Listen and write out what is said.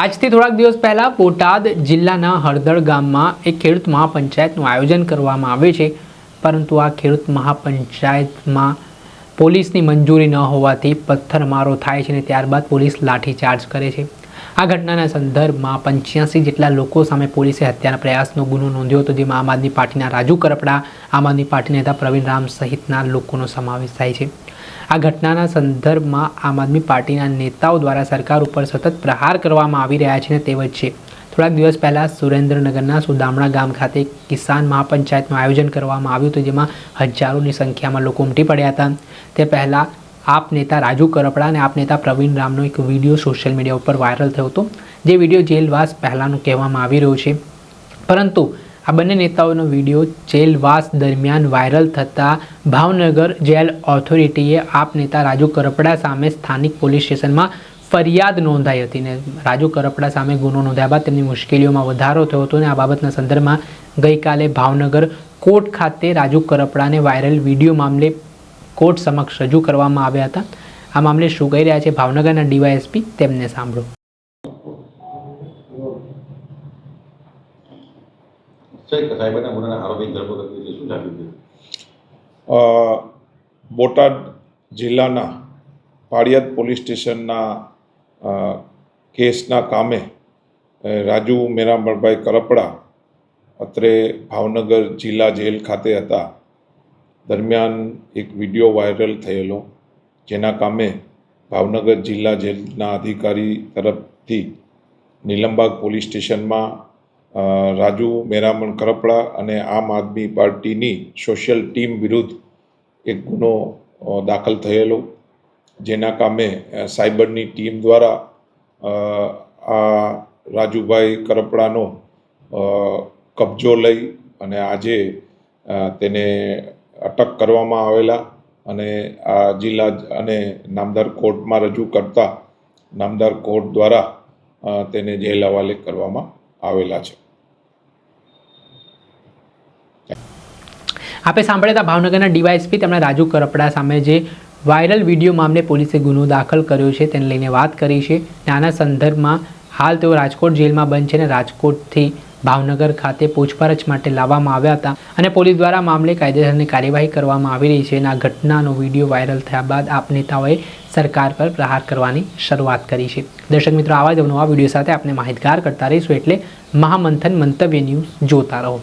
આજથી થોડાક દિવસ પહેલા બોટાદ જિલ્લાના હળદળ ગામમાં એક ખેડૂત મહાપંચાયતનું આયોજન કરવામાં આવે છે. પરંતુ આ ખેડૂત મહાપંચાયતમાં પોલીસની મંજૂરી ન હોવાથી પથ્થરમારો થાય છે અને ત્યારબાદ પોલીસ લાઠીચાર્જ કરે છે. આ ઘટનાના સંદર્ભમાં પંચ્યાસી જેટલા લોકો સામે પોલીસે હત્યાના પ્રયાસનો ગુનો નોંધ્યો હતો, જેમાં આમ આદમી પાર્ટીના રાજુ કરપડા, આમ આદમી પાર્ટી નેતા પ્રવીણ રામ સહિતના લોકોનો સમાવેશ થાય છે. આ ઘટનાના સંદર્ભમાં આમ આદમી પાર્ટીના નેતાઓ દ્વારા સરકાર ઉપર સતત પ્રહાર કરવામાં આવી રહ્યા છે ને તે વચ્ચે થોડાક દિવસ પહેલાં સુરેન્દ્રનગરના સુદામણા ગામ ખાતે કિસાન મહાપંચાયતનું આયોજન કરવામાં આવ્યું હતું, જેમાં હજારોની સંખ્યામાં લોકો ઉમટી પડ્યા હતા. તે પહેલાં આપ નેતા રાજુ કરપડા અને આપ નેતા પ્રવીણ રામનો એક વીડિયો સોશિયલ મીડિયા ઉપર વાયરલ થયો હતો. જે વીડિયો જેલવાસ પહેલાંનું કહેવામાં આવી રહ્યું છે. પરંતુ આ બંને નેતાઓનો વીડિયો જેલવાસ દરમિયાન વાયરલ થતાં ભાવનગર જેલ ઓથોરિટીએ આપ નેતા રાજુ કરપડા સામે સ્થાનિક પોલીસ સ્ટેશનમાં ફરિયાદ નોંધાઈ હતી ને રાજુ કરપડા સામે ગુનો નોંધાયા બાદ તેમની મુશ્કેલીઓમાં વધારો થયો હતો અને આ બાબતના સંદર્ભમાં ગઈકાલે ભાવનગર કોર્ટ ખાતે રાજુ કરપડાને વાયરલ વીડિયો મામલે કોર્ટ સમક્ષ રજૂ કરવામાં આવ્યા હતા. આ મામલે શું કહી રહ્યા છે ભાવનગરના ડીવાયએસપી તેમને સાંભળો. બોટાદ જિલ્લાના પાળિયાદ પોલીસ સ્ટેશનના કેસના કામે રાજુ મેરામણભાઈ કરપડા અત્રે ભાવનગર જિલ્લા જેલ ખાતે હતા. દરમિયાન એક વીડિયો વાયરલ થયેલો, જેના કામે ભાવનગર જિલ્લા જેલના અધિકારી તરફથી નીલમબાગ પોલીસ સ્ટેશનમાં રાજુ મેરામણ કરપડા અને આમ આદમી પાર્ટીની સોશિયલ ટીમ વિરુદ્ધ એક ગુનો દાખલ થયેલો, જેના કામે સાયબરની ટીમ દ્વારા આ રાજુભાઈ કરપડાનો કબજો લઈ અને આજે તેને અટક કરવામાં આવેલા અને આ જિલ્લા અને નામદાર કોર્ટમાં રજૂ કરતા નામદાર કોર્ટ દ્વારા તેને જેલ હવાલે કરવામાં આવેલા છે. આપે સાંભળ્યા હતા ભાવનગરના ડીવાયએસપી તેમણે રાજુ કરપડા સામે જે વાયરલ વીડિયો મામલે પોલીસે ગુનો દાખલ કર્યો છે તેને લઈને વાત કરી છે. અને આના સંદર્ભમાં હાલ તેઓ રાજકોટ જેલમાં બંધ છે અને રાજકોટથી ભાવનગર ખાતે પૂછપરછ માટે લાવવામાં આવ્યા હતા અને પોલીસ દ્વારા મામલે કાયદેસરની કાર્યવાહી કરવામાં આવી રહી છે અને આ ઘટનાનો વીડિયો વાયરલ થયા બાદ આપ નેતાઓએ સરકાર પર પ્રહાર કરવાની શરૂઆત કરી છે. દર્શક મિત્રો, આવા જ નવા વીડિયો સાથે આપણે માહિતગાર કરતા રહીશું એટલે મહામંથન મંતવ્ય ન્યૂઝ જોતા રહો.